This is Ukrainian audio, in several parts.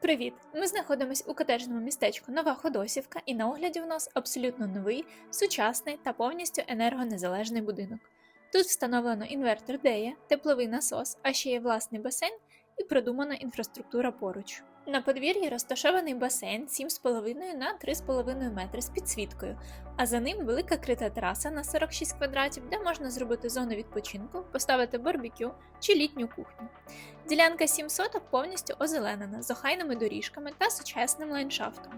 Привіт! Ми знаходимося у котеджному містечку Нова Ходосівка, і на огляді в нас абсолютно новий, сучасний та повністю енергонезалежний будинок. Тут встановлено інвертор Дея, тепловий насос, а ще є власний басейн і продумана інфраструктура поруч. На подвір'ї розташований басейн 7,5 на 3,5 метри з підсвіткою, а за ним велика крита тераса на 46 квадратів, де можна зробити зону відпочинку, поставити барбекю чи літню кухню. Ділянка 7 соток повністю озеленена з охайними доріжками та сучасним ландшафтом.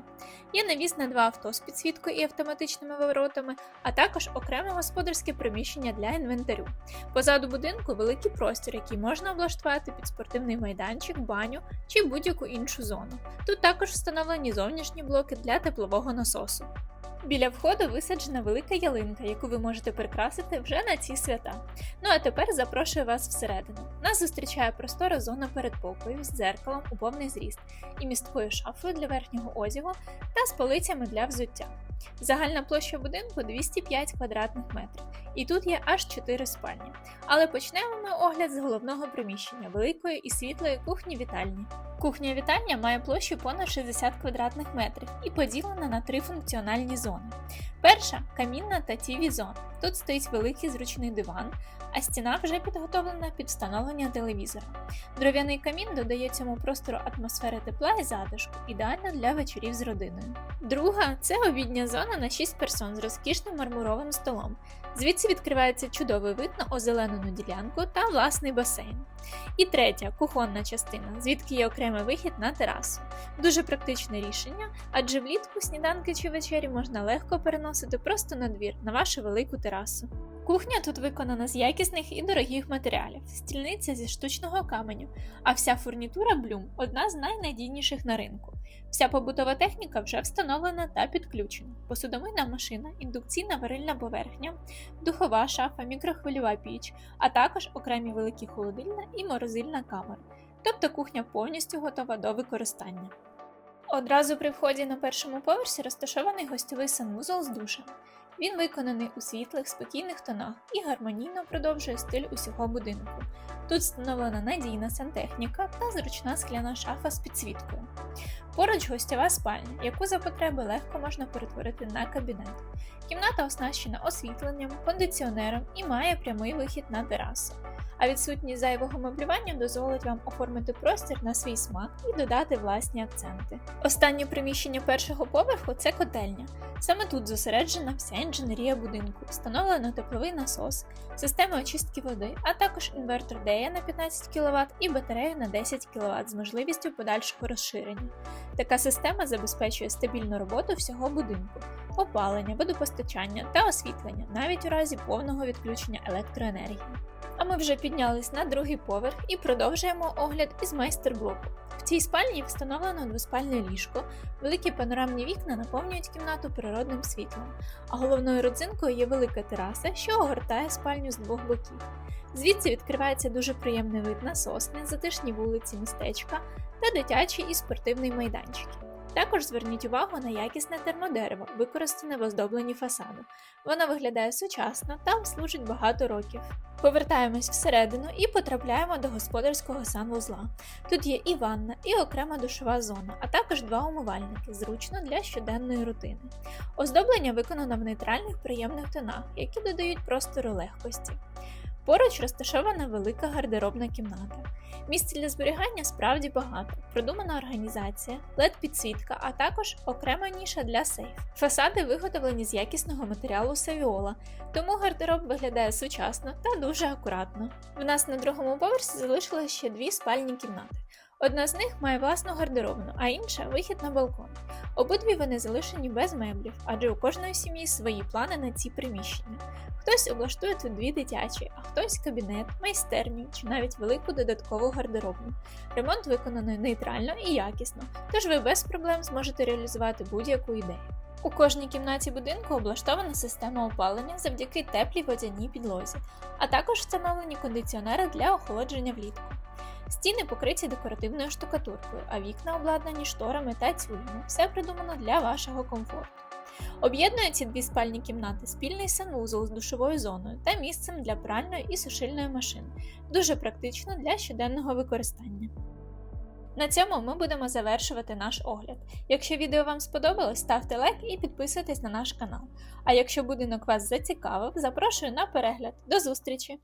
Є навіс на два авто з підсвіткою і автоматичними воротами, а також окреме господарське приміщення для інвентарю. Позаду будинку великий простір, який можна облаштувати під спортивний майданчик, баню чи будь-яку іншу зону. Тут також встановлені зовнішні блоки для теплового насосу. Біля входу висаджена велика ялинка, яку ви можете прикрасити вже на ці свята. Ну а тепер запрошую вас всередину. Нас зустрічає простора зона передпокою з дзеркалом у повний зріст і місткою шафою для верхнього одягу та з полицями для взуття. Загальна площа будинку 205 квадратних метрів, і тут є аж 4 спальні. Але почнемо ми огляд з головного приміщення великої і світлої кухні вітальні. Кухня вітання має площу понад 60 квадратних метрів і поділена на три функціональні зони. Перша камінна та тіві зона. Тут стоїть великий зручний диван, а стіна вже підготовлена під встановлення телевізора. Дров'яний камін додає цьому простору атмосфери тепла і затишку, ідеально для вечорів з родиною. Друга це обідня зона на 6 персон з розкішним мармуровим столом. Звідси відкривається чудовий вид на озеленену ділянку та власний басейн. І третя кухонна частина, звідки є окремий вихід на терасу. Дуже практичне рішення, адже влітку сніданки чи вечері можна легко переносити просто на двір на вашу велику терасу. Кухня тут виконана з якісних і дорогих матеріалів, стільниця зі штучного каменю, а вся фурнітура Bloom – одна з найнадійніших на ринку. Вся побутова техніка вже встановлена та підключена: посудомийна машина, індукційна варильна поверхня, духова шафа, мікрохвильова піч, а також окремі великі холодильна і морозильна камера. Тобто кухня повністю готова до використання. Одразу при вході на першому поверсі розташований гостьовий санвузол з душем. Він виконаний у світлих, спокійних тонах і гармонійно продовжує стиль усього будинку. Тут встановлена надійна сантехніка та зручна скляна шафа з підсвіткою. Поруч гостьова спальня, яку за потреби легко можна перетворити на кабінет. Кімната оснащена освітленням, кондиціонером і має прямий вихід на терасу. А відсутність зайвого меблювання дозволить вам оформити простір на свій смак і додати власні акценти. Останнє приміщення першого поверху це котельня. Саме тут зосереджена вся інженерія будинку, встановлено тепловий насос, система очистки води, а також інвертор DEA на 15 кВт і батарея на 10 кВт з можливістю подальшого розширення. Така система забезпечує стабільну роботу всього будинку, опалення, водопостачання та освітлення, навіть у разі повного відключення електроенергії. А ми вже піднялись на другий поверх і продовжуємо огляд із майстер-блоку. В цій спальні встановлено двоспальне ліжко, великі панорамні вікна наповнюють кімнату природним світлом, а головною родзинкою є велика тераса, що огортає спальню з двох боків. Звідси відкривається дуже приємний вид на сосни, затишні вулиці містечка та дитячий і спортивний майданчики. Також зверніть увагу на якісне термодерево, використане в оздобленні фасаду. Воно виглядає сучасно та служить багато років. Повертаємось всередину і потрапляємо до господарського санвузла. Тут є і ванна, і окрема душова зона, а також два умивальники, зручно для щоденної рутини. Оздоблення виконано в нейтральних приємних тонах, які додають простору легкості. Поруч розташована велика гардеробна кімната. Місця для зберігання справді багато, продумана організація, led підсвітка, а також окрема ніша для сейф. Фасади виготовлені з якісного матеріалу савіола, тому гардероб виглядає сучасно та дуже акуратно. В нас на другому поверсі залишилися ще дві спальні кімнати. Одна з них має власну гардеробну, а інша вихід на балкон. Обидві вони залишені без меблів, адже у кожної сім'ї свої плани на ці приміщення. Хтось облаштує тут дві дитячі, а хтось кабінет, майстерню чи навіть велику додаткову гардеробну. Ремонт виконаний нейтрально і якісно, тож ви без проблем зможете реалізувати будь-яку ідею. У кожній кімнаті будинку облаштована система опалення завдяки теплій водяній підлозі, а також встановлені кондиціонери для охолодження влітку. Стіни покриті декоративною штукатуркою, а вікна обладнані шторами та тюлями. Все придумано для вашого комфорту. Об'єднує ці дві спальні кімнати спільний санвузол з душовою зоною та місцем для пральної і сушильної машин. Дуже практично для щоденного використання. На цьому ми будемо завершувати наш огляд. Якщо відео вам сподобалось, ставте лайк і підписуйтесь на наш канал. А якщо будинок вас зацікавив, запрошую на перегляд. До зустрічі!